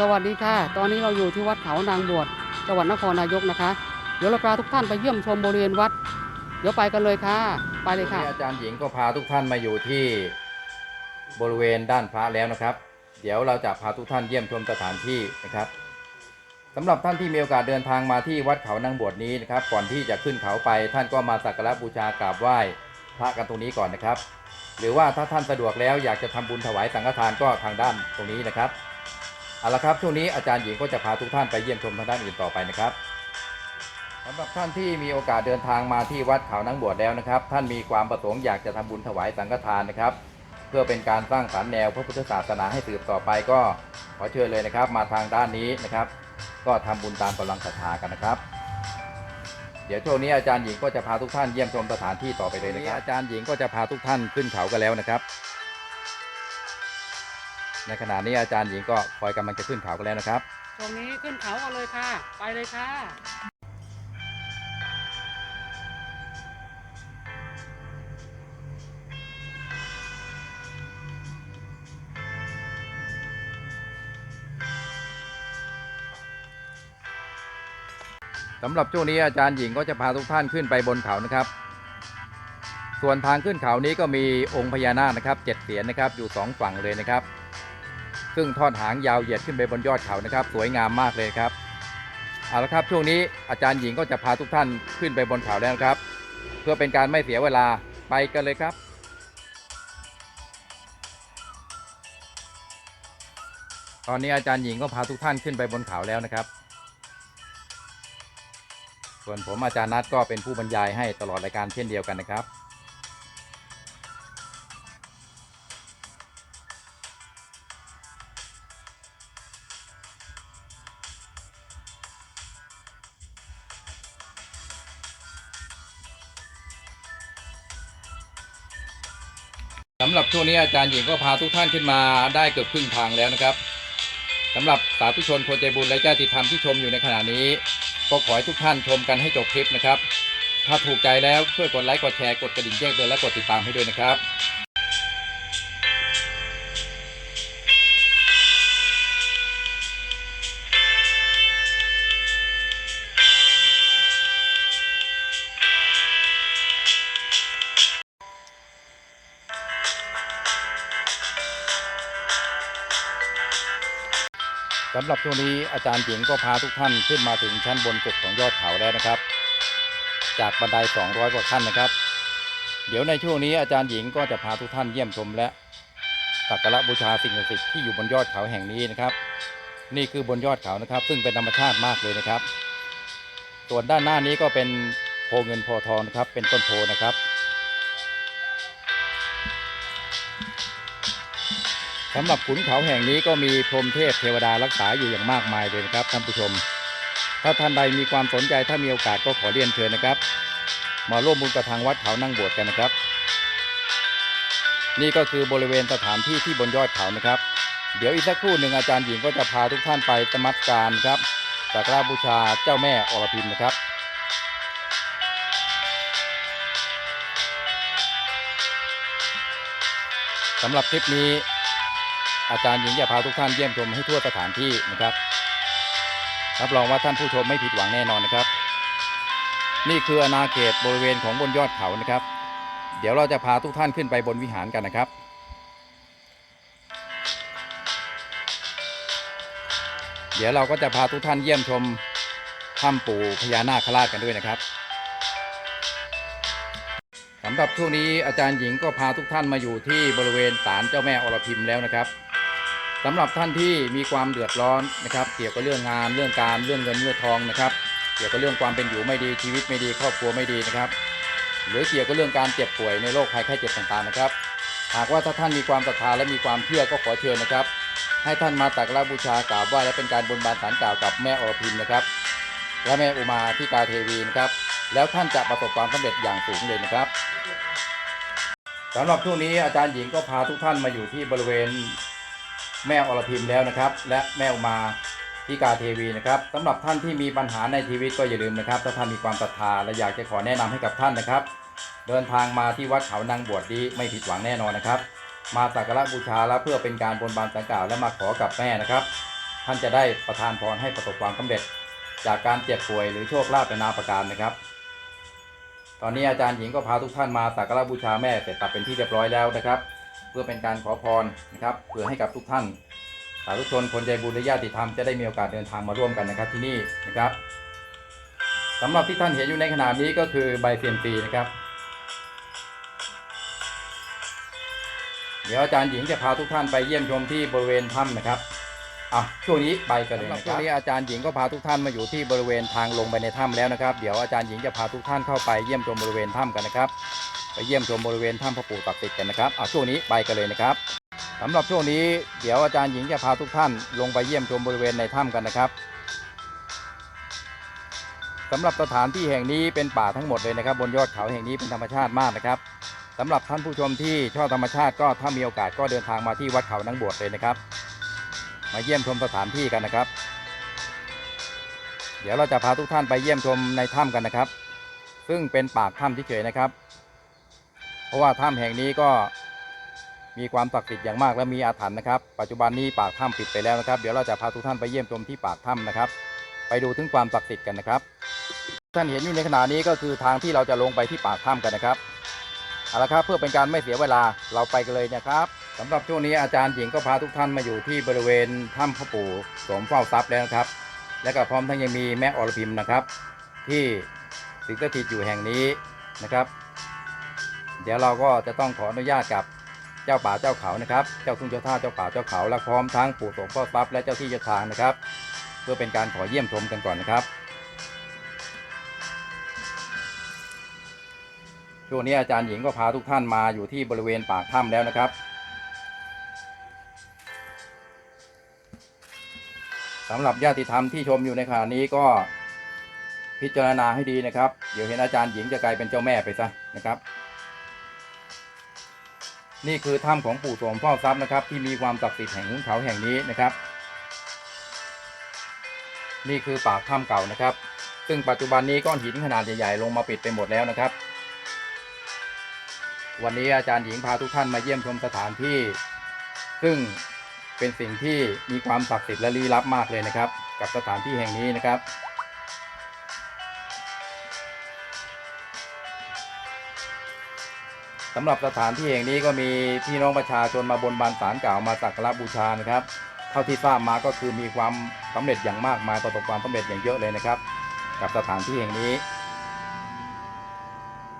สวัสดีค่ะ ตอนนี้เราอยู่ที่วัดเขานางบวชจังหวัดนครนายกนะคะ เดี๋ยวเราพาทุกท่านไปเยี่ยมชมบริเวณวัด เดี๋ยวไปกันเลยค่ะ ไปเลยค่ะ อาจารย์หญิงก็พาทุกท่านมาอยู่ที่บริเวณด้านพระแล้วนะครับ เดี๋ยวเราจะพาทุกท่านเยี่ยมชมสถานที่นะครับสำหรับท่านที่มีโอกาสเดินทางมาที่วัดเขานางบวชนี้นะครับ ก่อนที่จะขึ้นเขาไปท่านก็มาสักการะบูชากราบไหว้พระกันตรงนี้ก่อนนะครับ หรือว่าถ้าท่านสะดวกแล้วอยากจะทำบุญถวายสังฆทานก็ทางด้านตรงนี้นะครับ เอาละครับช่วงนี้อาจารย์หญิงก็จะพาทุกท่านไปเยี่ยมชมทางด้านอื่นต่อไปนะครับสำหรับท่านที่มีโอกาสเดินทางมาที่วัดเขานังบวชแล้วนะครับ ท่านมีความประสงค์อยากจะทำบุญถวายสังฆทานนะครับ เพื่อเป็นการสร้างสรรค์แนวพระพุทธศาสนาให้สืบต่อไปก็ขอเชิญเลยนะครับ มาทางด้านนี้นะครับ ก็ทำบุญตามกำลังศรัทธากันนะครับ เดี๋ยวช่วงนี้อาจารย์หญิงก็จะพาทุกท่านเยี่ยมชมสถานที่ต่อไปเลยนะครับอาจารย์หญิงก็จะพาทุกท่านขึ้นเขากันแล้วนะครับ ในขณะนี้อาจารย์หญิงก็คอยกำลังจะขึ้นเขากันแล้วนะครับ ตรงนี้ขึ้นเขากันเลยค่ะ ไปเลยค่ะ สำหรับช่วงนี้อาจารย์หญิงก็จะพาทุกท่านขึ้นไปบนเขานะครับ ส่วนทางขึ้นเขานี้ก็มีองค์พญานาคนะครับเจ็ดเสียนนะครับอยู่สองฝั่งเลยนะครับ ซึ่งทอดหางยาวเหยียดขึ้นไปบนยอดเขานะครับ สวยงามมากเลยครับเอาละครับช่วงนี้อาจารย์หญิงก็จะพาทุกท่านขึ้นไปบนเขาแล้วครับ เพื่อเป็นการไม่เสียเวลาไปกันเลยครับตอนนี้อาจารย์หญิงก็พาทุกท่านขึ้นไปบนเขาแล้วนะครับ ส่วนผมอาจารย์นัทก็เป็นผู้บรรยายให้ตลอดรายการเช่นเดียวกันนะครับำหรับช่วงนี้อาจารย์หญิงก็พาทุกท่านขึ้นมาได้เกือบครึ่งทางแล้วนะครับสำหรับสาธุชนคนใจบุญและญาติธรรมที่ชมอยู่ในขณะนี้ ก็ขอให้ทุกท่านชมกันให้จบคลิปนะครับ ถ้าถูกใจแล้วช่วยกดไลค์กดแชร์กดกระดิ่งแจ้งเตือนและกดติดตามให้ด้วยนะครับ สำหรับช่วงนี้อาจารย์หญิงก็พาทุกท่านขึ้นมาถึงชั้นบนสุดของยอดเขาแล้วนะครับ จากบันได 200 กว่าขั้นนะครับ เดี๋ยวในช่วงนี้อาจารย์หญิงก็จะพาทุกท่านเยี่ยมชมและสักการะบูชาสิ่งศักดิ์สิทธิ์ที่อยู่บนยอดเขาแห่งนี้นะครับ นี่คือบนยอดเขานะครับ ซึ่งเป็นธรรมชาติมากเลยนะครับ ส่วนด้านหน้านี้ก็เป็นโพเงินโพทองนะครับ เป็นต้นโพนะครับ สำหรับขุนเขาแห่งนี้ก็มีพรมเทพเทวดารักษาอยู่อย่างมากมายเลยนะครับท่านผู้ชม ถ้าท่านใดมีความสนใจถ้ามีโอกาสก็ขอเรียนเชิญนะครับ มาร่วมบุญกับทางวัดเขานั่งบวชกันนะครับ นี่ก็คือบริเวณสถานที่ที่บนยอดเขานะครับ เดี๋ยวอีกสักครู่หนึ่งอาจารย์หญิงก็จะพาทุกท่านไปสมัสการครับสักการบูชาเจ้าแม่อรพิมนะครับสำหรับคลิปนี้ อาจารย์หญิงจะพาทุกท่านเยี่ยมชมให้ทั่วสถานที่นะครับ รับรองว่าท่านผู้ชมไม่ผิดหวังแน่นอนนะครับ นี่คืออาณาเขตบริเวณของบนยอดเขานะครับ เดี๋ยวเราจะพาทุกท่านขึ้นไปบนวิหารกันนะครับเดี๋ยวเราก็จะพาทุกท่านเยี่ยมชมถ้ำปู่พญานาคราชกันด้วยนะครับสำหรับช่วงนี้อาจารย์หญิงก็พาทุกท่านมาอยู่ที่บริเวณศาลเจ้าแม่อรพิมแล้วนะครับ สำหรับท่านที่มีความเดือดร้อนนะครับ เกี่ยวกับเรื่องงานเรื่องการเรื่องเงินเรื่องทองนะครับ เกี่ยวกับเรื่องความเป็นอยู่ไม่ดีชีวิตไม่ดี ครอบครัวไม่ดีนะครับ หรือเกี่ยวกับเรื่องการเจ็บป่วยในโรคภัยไข้เจ็บต่างๆนะครับ หากว่าถ้าท่านมีความศรัทธาและมีความเชื่อก็ขอเชิญนะครับ ให้ท่านมาสักการะบูชากราบไหว้และเป็นการบนบานสารกล่าวกับแม่อรพิมนะครับ และแม่อุมาที่กาเทวีนะครับ แล้วท่านจะประสบความสำเร็จอย่างสูงเลยนะครับสำหรับช่วงนี้อาจารย์หญิงก็พาทุกท่านมาอยู่ที่บริเวณ แม่อรพิมแล้วนะครับ และแม่อุมาที่กาเทวีนะครับสำหรับท่านที่มีปัญหาในชีวิตก็อย่าลืมนะครับ ถ้าท่านมีความศรัทธาและอยากจะขอแนะนำให้กับท่านนะครับ เดินทางมาที่วัดเขานางบวชดีไม่ผิดหวังแน่นอนนะครับ มาสักการะบูชาและเพื่อเป็นการบนบานสังกล่าวและมาขอกับแม่นะครับ ท่านจะได้ประทานพรให้ประสบความสำเร็จ จากการเจ็บป่วยหรือโชคลาภเป็นนาประการนะครับ ตอนนี้อาจารย์หญิงก็พาทุกท่านมาสักการะบูชาแม่เสร็จสับเป็นที่เรียบร้อยแล้วนะครับ พื่อเป็นการขอพรนะครับเพื่อให้กับทุกท่านสาธุชนคนใจบุญและญาติธรรมจะได้มีโอกาสเดินทางมาร่วมกันนะครับที่นี่นะครับสำหรับที่ท่านเห็นอยู่ในขณะนี้ก็คือใบเซียมซีนะครับ เดี๋ยวอาจารย์หญิงจะพาทุกท่านไปเยี่ยมชมที่บริเวณถ้ำนะครับอะช่วงนี้ไปกันเลยนะครับช่วงนี้อาจารย์หญิงก็พาทุกท่านมาอยู่ที่บริเวณทางลงไปในถ้ำแล้วนะครับ เดี๋ยวอาจารย์หญิงจะพาทุกท่านเข้าไปเยี่ยมชมบริเวณถ้ำกันนะครับ ไปเยี่ยมชมบริเวณถ้ำพระปู่ตักติดกันนะครับเอาช่วงนี้ไปกันเลยนะครับสำหรับช่วงนี้เดี๋ยวอาจารย์หญิงจะพาทุกท่านลงไปเยี่ยมชมบริเวณในถ้ำกันนะครับสำหรับสถานที่แห่งนี้เป็นป่าทั้งหมดเลยนะครับ บนยอดเขาแห่งนี้เป็นธรรมชาติมากนะครับสำหรับท่านผู้ชมที่ชอบธรรมชาติก็ถ้ามีโอกาสก็เดินทางมาที่วัดเขานังบวชเลยนะครับ มาเยี่ยมชมสถานที่กันนะครับ เดี๋ยวเราจะพาทุกท่านไปเยี่ยมชมในถ้ำกันนะครับ ซึ่งเป็นปากถ้ำที่เฉยนะครับ ราะว่าถ้ำแห่งนี้ก็มีความศักดิ์สิทธิ์อย่างมากและมีอาถรรพ์นะครับ ปัจจุบันนี้ปากถ้ำปิดไปแล้วนะครับ เดี๋ยวเราจะพาทุกท่านไปเยี่ยมชมที่ปากถ้ำนะครับ ไปดูถึงความศักดิ์สิทธิ์กันนะครับ ท่านเห็นอยู่ในขณะนี้ก็คือทางที่เราจะลงไปที่ปากถ้ำกันนะครับเอาละครับเพื่อเป็นการไม่เสียเวลาเราไปกันเลยนะครับสำหรับช่วงนี้อาจารย์หญิงก็พาทุกท่านมาอยู่ที่บริเวณถ้ำพระปู่สมเฝ้าทรัพย์แล้วนะครับ และก็พร้อมทั้งยังมีแม่อรพิมนะครับ ที่สิงสถิตอยู่แห่งนี้นะครับ เดี๋ยวเราก็จะต้องขออนุญาตกับเจ้าป่าเจ้าเขานะครับ เจ้าทุ่งเจ้าท่าเจ้าป่าเจ้าเขาและพร้อมทั้งปู่โสมเฝ้าทรัพย์และเจ้าที่เจ้าทางนะครับ เพื่อเป็นการขอเยี่ยมชมกันก่อนนะครับช่วงนี้อาจารย์หญิงก็พาทุกท่านมาอยู่ที่บริเวณปากถ้ำแล้วนะครับ สำหรับญาติธรรมที่ชมอยู่ในขณะนี้ก็พิจารณาให้ดีนะครับ เดี๋ยวเห็นอาจารย์หญิงจะกลายเป็นเจ้าแม่ไปซะนะครับ นี่คือถ้ำของปู่โสมเฝ้าทรัพย์นะครับ ที่มีความศักดิ์สิทธิ์แห่งหุนเขาแห่งนี้นะครับ นี่คือปากถ้ำเก่านะครับ ซึ่งปัจจุบันนี้ก้อนหินขนาดใหญ่ๆลงมาปิดไปหมดแล้วนะครับ วันนี้อาจารย์หญิงพาทุกท่านมาเยี่ยมชมสถานที่ ซึ่งเป็นสิ่งที่มีความศักดิ์สิทธิ์และลี้ลับมากเลยนะครับ กับสถานที่แห่งนี้นะครับ สำหรับสถานที่แห่งนี้ก็มีพี่น้องประชาชนมาบนบานสารกล่าวมาสักการะบูชานะครับ เท่าที่ทราบมาก็คือมีความสำเร็จอย่างมากมายประสบความสำเร็จอย่างเยอะเลยนะครับ กับสถานที่แห่งนี้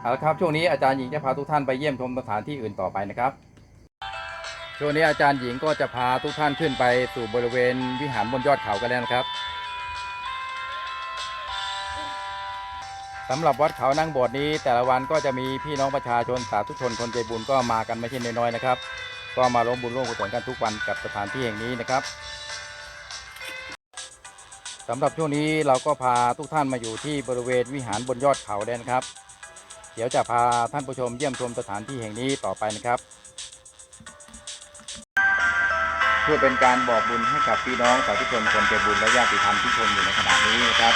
เอาละครับช่วงนี้อาจารย์หญิงจะพาทุกท่านไปเยี่ยมชมสถานที่อื่นต่อไปนะครับช่วงนี้อาจารย์หญิงก็จะพาทุกท่านขึ้นไปสู่บริเวณวิหารบนยอดเขากันแล้วนะครับ สำหรับวัดเขานางบวชนี้ แต่ละวันก็จะมีพี่น้องประชาชนสาธุชนคนใจบุญก็มากันไม่ใช่น้อยๆนะครับ ก็มาร่วมบุญร่วมกุศลกันทุกวันกับสถานที่แห่งนี้นะครับสำหรับช่วงนี้เราก็พาทุกท่านมาอยู่ที่บริเวณวิหารบนยอดเขาแล้วนครับ เดี๋ยวจะพาท่านผู้ชมเยี่ยมชมสถานที่แห่งนี้ต่อไปนะครับ เพื่อเป็นการบอกบุญให้กับพี่น้องสาธุชนคนใจบุญและญาติธรรมที่ชมอยู่ในขณะนี้นะครับ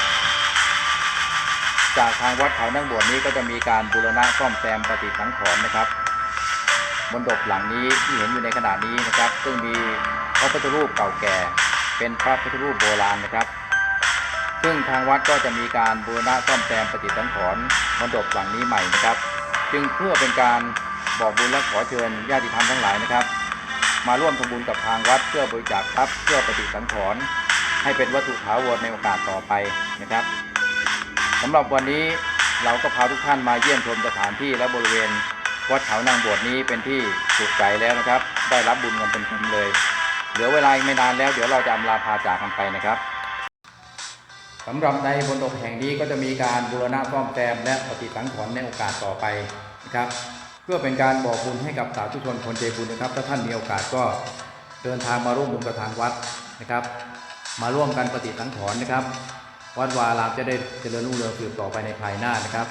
จากทางวัดเขานั่งบวชนี้ก็จะมีการบูรณะซ่อมแซมปฏิสังขรณ์นะครับบนดบหลังนี้ที่เห็นอยู่ในขณะนี้นะครับ ซึ่งมีพระพุทธรูปเก่าแก่ เป็นพระพุทธรูปโบราณนะครับ ซึ่งทางวัดก็จะมีการบูรณะซ่อมแซมปฏิสังขรณ์บนดบหลังนี้ใหม่นะครับ จึงเพื่อเป็นการบอกบุญและขอเชิญญาติธรรมทั้งหลายนะครับ มาร่วมทำบุญกับทางวัดเพื่อบริจาคทรัพย์เพื่อปฏิสังขรณ์ให้เป็นวัตถุถาวรในโอกาสต่อไปนะครับ สำหรับวันนี้เราก็พาทุกท่านมาเยี่ยมชมสถานที่และบริเวณ วัดเขานางบวชนี้เป็นที่สุขใจแล้วนะครับ ได้รับบุญกันเต็มๆเลย เหลือเวลาอีกไม่นานแล้ว เดี๋ยวเราจะอำลาพาจากกันไปนะครับสำหรับในบนดกแห่งนี้ก็จะมีการบูรณะซ่อมแซมและปฏิสังขรณ์ในโอกาสต่อไปนะครับ เพื่อเป็นการบอกบุญให้กับสาธุชนคนใจบุญนะครับ ถ้าท่านมีโอกาสก็เดินทางมาร่วมบุญกับทางวัดนะครับ มาร่วมกันปฏิสังขรณ์นะครับ วัดวารามจะได้เจริญรุ่งเรืองสืบต่อไปในภายหน้านะครับ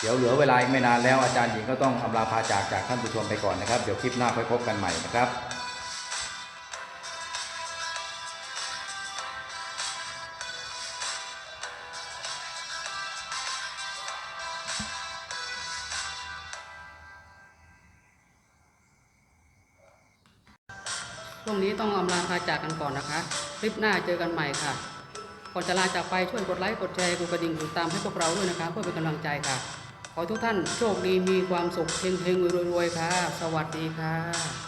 เดี๋ยวเหลือเวลาอีกไม่นานแล้วอาจารย์หญิงก็ต้องอำลาพาจากจากท่านผู้ชมไปก่อนนะครับ เดี๋ยวคลิปหน้าค่อยพบกันใหม่นะครับ ช่วงนี้ต้องอำลาพาจากกันก่อนนะคะ คลิปหน้าเจอกันใหม่ค่ะ ก่อนจะลาจากไปช่วยกดไลค์ กดแชร์ กดกระดิ่งกดตามให้พวกเราด้วยนะคะ เพื่อเป็นกำลังใจค่ะ ขอทุกท่านโชคดีมีความสุขเฮงๆรวยๆค่ะ สวัสดีค่ะ